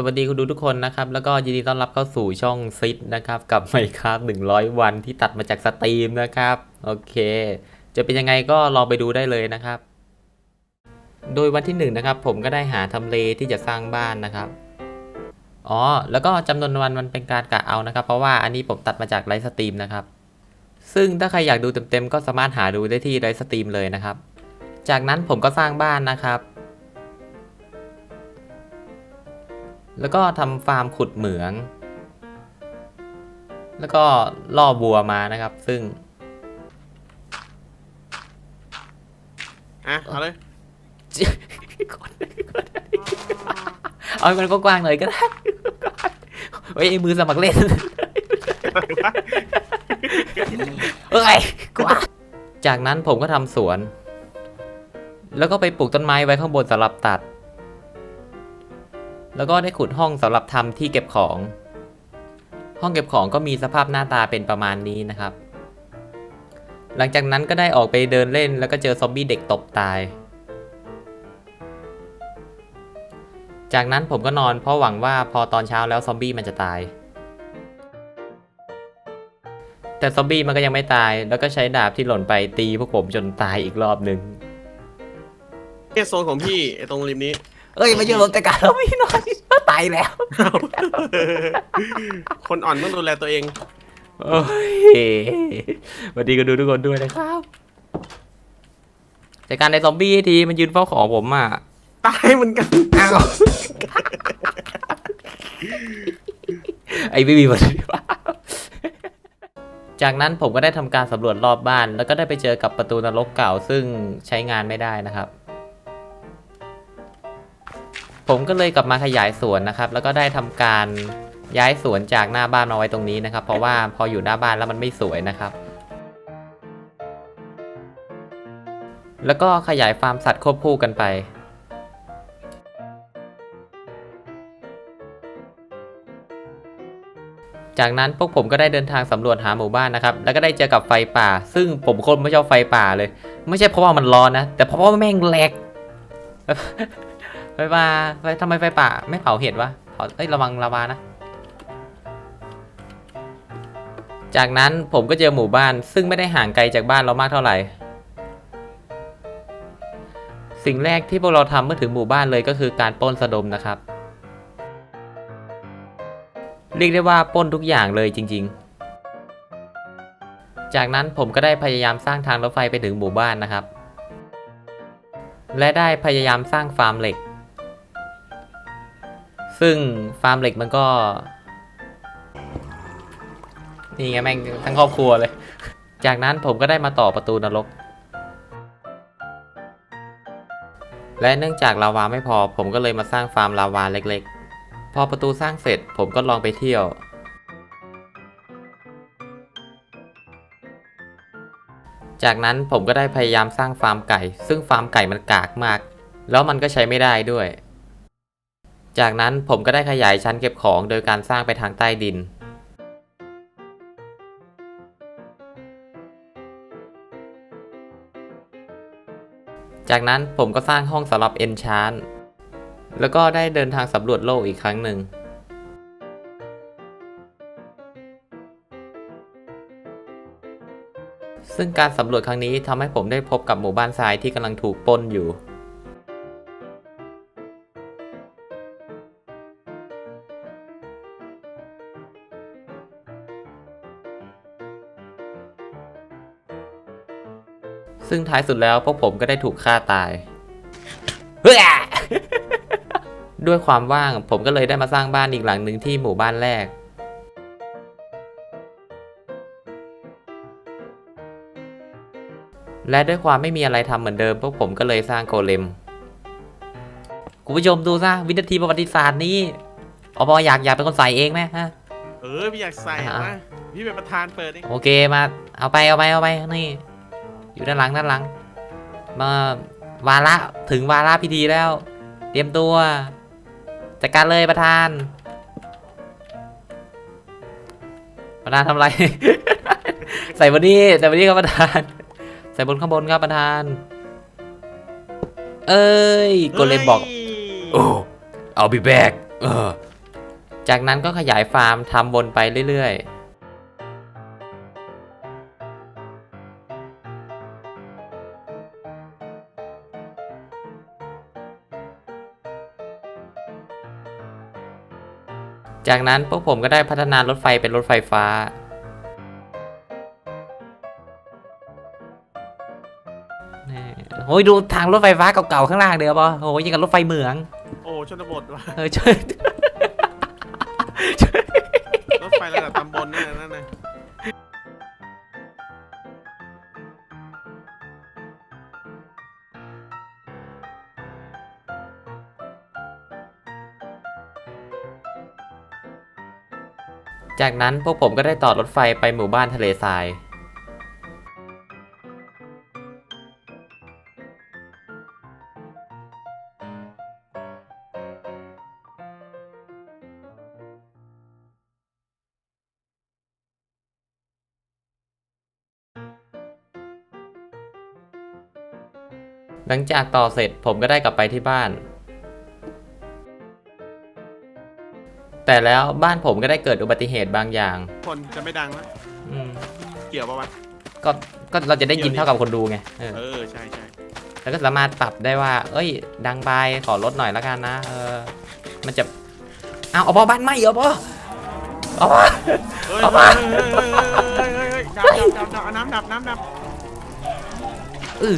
สวัสดีคุณดูทุกคนนะครับ แล้วก็ยินดีต้อนรับเข้าสู่ช่องซิดนะครับ กับไมครับ100วันที่ตัดมาจากสตรีมนะครับ โอเค จะเป็นยังไงก็ลองไปดูได้เลยนะครับ โดยวันที่1นงนะครับ ผมก็ได้หาทำเลที่จะสร้างบ้านนะครับอ๋อแล้วก็จำนวนวันมันเป็นการกะเอานะครับ เพราะว่าอันนี้ผมตัดมาจากไลฟ์สตรีมนะครับ ซึ่งถ้าใครอยากดูเต็มๆก็สามารถหาดูได้ที่ไลฟ์สตรีมเลยนะครับ จากนั้นผมก็สร้างบ้านนะครับ แล้วก็ทำฟาร์มขุดเหมือง แล้วก็ล่อบัวมานะครับ ซึ่ง อะเอาเลยเอามันกว้างๆหน่อยก็ได้เฮ้ยไอ้มือสมัครเล่นเอ้ยกว้างจากนั้นผมก็ทำสวน แล้วก็ไปปลูกต้นไม้ไว้ข้างบนสำหรับตัด แล้วก็ได้ขุดห้องสำหรับทำที่เก็บของ ห้องเก็บของก็มีสภาพหน้าตาเป็นประมาณนี้นะครับ หลังจากนั้นก็ได้ออกไปเดินเล่น แล้วก็เจอซอมบี้เด็กตบตาย จากนั้นผมก็นอนเพราะหวังว่าพอตอนเช้าแล้วซอมบี้มันจะตาย แต่ซอมบี้มันก็ยังไม่ตาย แล้วก็ใช้ดาบที่หล่นไปตีพวกผมจนตายอีกรอบหนึ่งเนี่ยโซนของพี่ไอ้ตรงริมนี้ เอ้ยมาเยอะแต่การเราไม่นอนตายแล้วคนอ่อนต้องดูแลตัวเอง โอ้ยสวัสดีกันดูทุกคนด้วยนะครับจากการในซอมบี้ทีมันยืนเฝ้าของผมอะตายเหมือนกันอ้าวไอ้ไม่มีวันนี้วะจากนั้นผมก็ได้ทำการสำรวจรอบบ้าน แล้วก็ได้ไปเจอกับประตูนรกเก่าซึ่งใช้งานไม่ได้นะครับ ผมก็เลยกลับมาขยายสวนนะครับ แล้วก็ได้ทำการย้ายสวนจากหน้าบ้านมาไว้ตรงนี้นะครับ เพราะว่าพออยู่หน้าบ้านแล้วมันไม่สวยนะครับ แล้วก็ขยายฟาร์มสัตว์ควบคู่กันไปจากนั้นพวกผมก็ได้เดินทางสำรวจหาหมู่บ้านนะครับ แล้วก็ได้เจอกับไฟป่า ซึ่งผมโคนไม่ชอบไฟป่าเลย ไม่ใช่เพราะว่ามันร้อนนะ แต่เพราะว่าแม่งแหลก ไฟป่าไฟทำไมไฟป่าไม่เผาเห็ดวะเผาเอ้ยระวังลาวานะ จากนั้นผมก็เจอหมู่บ้านซึ่งไม่ได้ห่างไกลจากบ้านเรามากเท่าไหร่ สิ่งแรกที่พวกเราทำเมื่อถึงหมู่บ้านเลยก็คือการปล้นสะดมนะครับ เรียกได้ว่าปล้นทุกอย่างเลยจริง ๆ จากนั้นผมก็ได้พยายามสร้างทางรถไฟไปถึงหมู่บ้านนะครับและได้พยายามสร้างฟาร์มเหล็ก ซึ่งฟาร์มเหล็กมันก็ นี่ไงแม่งทั้งครอบครัวเลย จากนั้นผมก็ได้มาต่อประตูนรก และเนื่องจากลาวาไม่พอ ผมก็เลยมาสร้างฟาร์มลาวาเล็กๆ พอประตูสร้างเสร็จผมก็ลองไปเที่ยว จากนั้นผมก็ได้พยายามสร้างฟาร์มไก่ ซึ่งฟาร์มไก่มันกากมาก แล้วมันก็ใช้ไม่ได้ด้วย จากนั้นผมก็ได้ขยายชั้นเก็บของโดยการสร้างไปทางใต้ดิน จากนั้นผมก็สร้างห้องสำหรับเอนชานแล้วก็ได้เดินทางสำรวจโลกอีกครั้งหนึ่งซึ่งการสำรวจครั้งนี้ทำให้ผมได้พบกับหมู่บ้านทรายที่กำลังถูกปล้นอยู่ ซึ่งท้ายสุดแล้วพวกผมก็ได้ถูกฆ่าตายเฮ้ยด้วยความว่างผมก็เลยได้มาสร้างบ้านอีกหลังหนึ่งที่หมู่บ้านแรก และด้วยความไม่มีอะไรทำเหมือนเดิม พวกผมก็เลยสร้างโกเลมคุณผู้ชมดูซะวินาทีประวัติศาสตร์นี้อบอยากอยากเป็นคนใส่เองไหมฮะ เออพี่อยากใส่อะนะพี่เป็นประธานเปิดเองโอเคมา เอาไปเอาไปเอาไปนี่ อยู่ด้านหลังด้านหลัง มาวาระถึงวาระพิธีแล้ว เตรียมตัวจัดการเลยประธาน ประธานทำอะไร ใส่บนนี้ใส่บนนี้ครับประธาน ใส่บนข้างบนครับประธาน เอ้ยโกเลมบอกฮ้ยโอ้ I'll be back เออจากนั้นก็ขยายฟาร์มทำวนไปเรื่อยๆ จากนั้นพวกผมก็ได้พัฒนารถไฟเป็นรถไฟฟ้าแน่โอ้ยดูทางรถไฟฟ้าเก่าๆข้างล่างเดี๋ยวปะโอ้ยยังกับรถไฟเหมือง โอ้ชนบทว่ะเออช่วยรถไฟระดับตำบลนั่นน่ะนั่นนะ จากนั้นพวกผมก็ได้ต่อรถไฟไปหมู่บ้านทะเลทรายหลังจากต่อเสร็จผมก็ได้กลับไปที่บ้าน แต่แล้วบ้านผมก็ได้เกิดอุบัติเหตุบางอย่างคนจะไม่ดังแล้วอืมเกี่ยวปะวะก็ก็เราจะได้ยินเท่ากับคนดูไงเออเออใช่ใช่แล้วก็สามารถปรับได้ว่า เอ้ย ดังไปขอลดหน่อยแล้วกันนะ เออ มันจะเอาเอาพอบ้านไหมเอาพอเอาพอ เฮ้ยเอาเฮ้มายเฮ้ยเฮ้ยเฮ้ยเฮ้ยเฮ้ยดับดับดับดับเอาน้ำดับน้ำดับเออ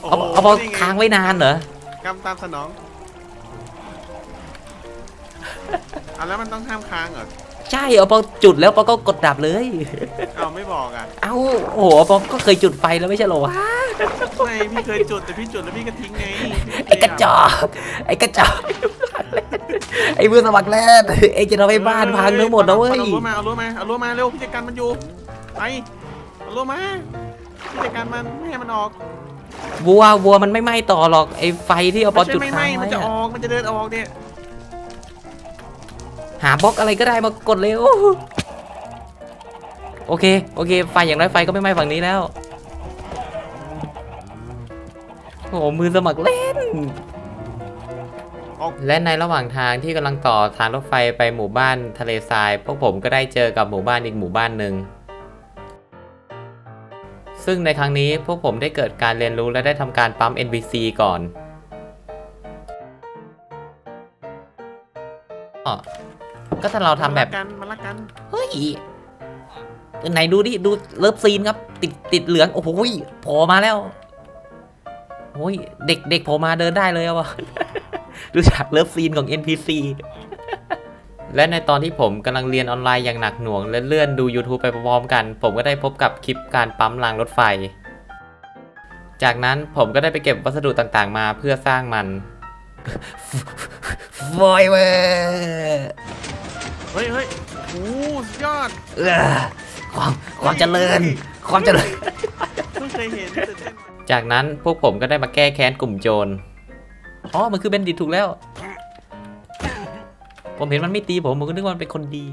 โอ้เอาโหเอาพอนี่ไงค้างไว้นานเหรอกำตามสนอง อะแล้วมันต้องห้ามค้างเหรอใช่เอาพอจุดแล้วปอก็กดดับเลย เอาไม่บอกอะเอ้าโอ้โหปอก็เคยจุดไฟแล้วไม่ใช่เหรอวะไม่พี่เคยจุดแต่พี่จุดแล้วพี่ก็ทิ้งไงไอ้กระจอกไอ้กระจอกไอ้มือสมัครแรกเองจะทำให้บ้านพังทั้งหมดนะเว้ยเอารั้วมาเอารั้วมาเอารั้วมาเร็วพี่จัดการมันอยู่ไปเอารั้วมาพี่จัดการมันไม่ให้มันออกวัววัวมันไม่ไหม้ต่อหรอกไอ้ไฟที่เอาปอไม่ใช่จุดไม่ค้าไม่งมันไว้จะออะอกมันจะเดินออกเนี่ย หาบล็อกอะไรก็ได้มากดเร็วโอเค โอเค ไฟอย่างไรไฟก็ไม่ไหม้ฝั่งนี้แล้ว โอ้โหมือสมัครเล่น และในระหว่างทางที่กำลังต่อทางรถไฟไปหมู่บ้านทะเลทราย พวกผมก็ได้เจอกับหมู่บ้านอีกหมู่บ้านหนึ่ง ซึ่งในครั้งนี้พวกผมได้เกิดการเรียนรู้และได้ทำการปั๊ม NPC ก่อนอ๋อ ก็ถ้าเราทำแบบ มันรักกันมันรักกันเฮ้ยไหนดูดิ ดูเลิฟซีนครับ ติดติดเหลือง โอ้โหยโผล่มาแล้วโอ้ยเด็กเด็กโผล่มาเดินได้เลยอะวะ ดูจากเลิฟซีนของ NPC และในตอนที่ผมกำลังเรียนออนไลน์อย่างหนักหน่วง และเลื่อนดู YouTube ไปพร้อมๆกัน ผมก็ได้พบกับคลิปการปั๊มรางรถไฟ จากนั้นผมก็ได้ไปเก็บวัสดุต่างๆมาเพื่อสร้างมัน ฟอยเวอร์ เฮ้ยเฮ้ยโอ้สุดยอดเออความความเจริญ ความเจริญ เพิ่งเคยเห็นตื่นเต้นจากนั้นพวกผมก็ได้มาแก้แค้นกลุ่มโจร อ๋อ มันคือเบนดิตถูกแล้ว ผมเห็นมันไม่ตีผม ผมก็นึกว่ามันเป็นคนดี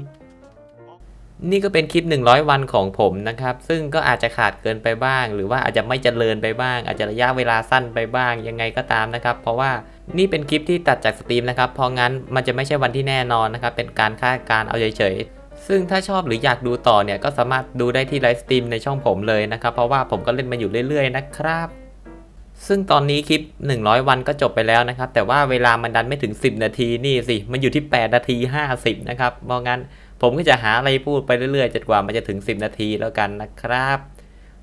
นี่ก็เป็นคลิป 100 วันของผมนะครับ ซึ่งก็อาจจะขาดเกินไปบ้าง หรือว่าอาจจะไม่เจริญไปบ้าง อาจจะระยะเวลาสั้นไปบ้าง ยังไงก็ตามนะครับ เพราะว่านี่เป็นคลิปที่ตัดจากสตรีมนะครับ เพราะงั้นมันจะไม่ใช่วันที่แน่นอนนะครับ เป็นการคาดการณ์เอาเฉยๆ ซึ่งถ้าชอบหรืออยากดูต่อเนี่ย ก็สามารถดูได้ที่ไลฟ์สตรีมในช่องผมเลยนะครับ เพราะว่าผมก็เล่นมาอยู่เรื่อยๆ นะครับซึ่งตอนนี้คลิป 100 วันก็จบไปแล้วนะครับ แต่ว่าเวลามันดันไม่ถึง 10 นาทีนี่สิ มันอยู่ที่ 8 นาที 50 นะครับเพราะงั้น ผมก็จะหาอะไรพูดไปเรื่อยๆจนกว่ามันจะถึง 10 นาทีแล้วกันนะครับ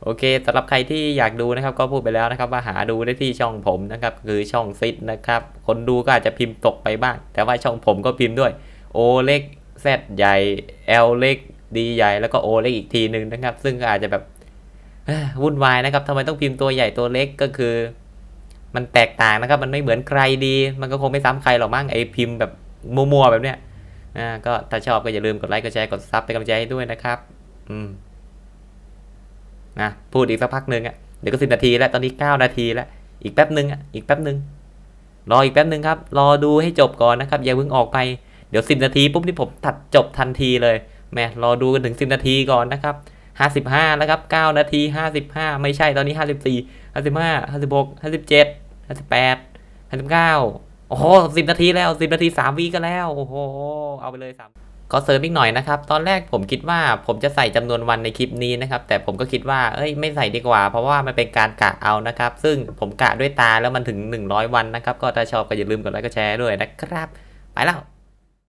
โอเคสำหรับใครที่อยากดูนะครับ ก็พูดไปแล้วนะครับ ว่าหาดูได้ที่ช่องผมนะครับ คือช่องซิดนะครับ คนดูก็อาจจะพิมพ์ตกไปบ้าง แต่ว่าช่องผมก็พิมพ์ด้วย O เล็ก Z ใหญ่ L เล็ก D ใหญ่แล้วก็ O เล็กอีกทีหนึ่งนะครับ ซึ่งก็อาจจะแบบวุ่นวายนะครับทำไมต้องพิมพ์ตัวใหญ่ตัวเล็กก็คือ มันแตกต่างนะครับ มันไม่เหมือนใครดี มันก็คงไม่ซ้ำใครหรอกมั้งไอพิมพ์แบบมัวๆแบบเนี้ย อ่าก็ถ้าชอบก็อย่าลืมกดไลค์กดแชร์กดซับเป็นกำลังใจให้ด้วยนะครับ อืมนะพูดอีกสักพักหนึ่งอะเดี๋ยวก็สิบนาทีแล้วตอนนี้เก้านาทีแล้วอีกแป๊บหนึ่งอะอีกแป๊บหนึ่งรออีกแป๊บหนึ่งครับ รอดูให้จบก่อนนะครับอย่าเพิ่งออกไปเดี๋ยวสิบนาทีปุ๊บนี่ผมตัดจบทันทีเลยแม่รอดูกันถึงสิบนาทีก่อนนะครับห้าสิบห้าแล้วครับเก้านาทีห้าสิบห้าไม่ใช่ตอนนี้ห้าสิบสี่ห้าสิบห้าห้าสิบหกห้าสิบเจ็ดห้าสิบแปดห้าสิบเก้า โอ้โหสิบนาทีแล้วสิบนาทีสามวีก็แล้ว โอ้โห เอาไปเลยสามก็เสริมอีกหน่อยนะครับ ตอนแรกผมคิดว่าผมจะใส่จำนวนวันในคลิปนี้นะครับ แต่ผมก็คิดว่า เอ้ย ไม่ใส่ดีกว่า เพราะว่ามันเป็นการกะเอานะครับ ซึ่งผมกะด้วยตาแล้วมันถึง 100 วันนะครับ ก็ถ้าชอบก็อย่าลืมกดไลค์ กดแชร์ด้วยนะครับ ไปแล้ว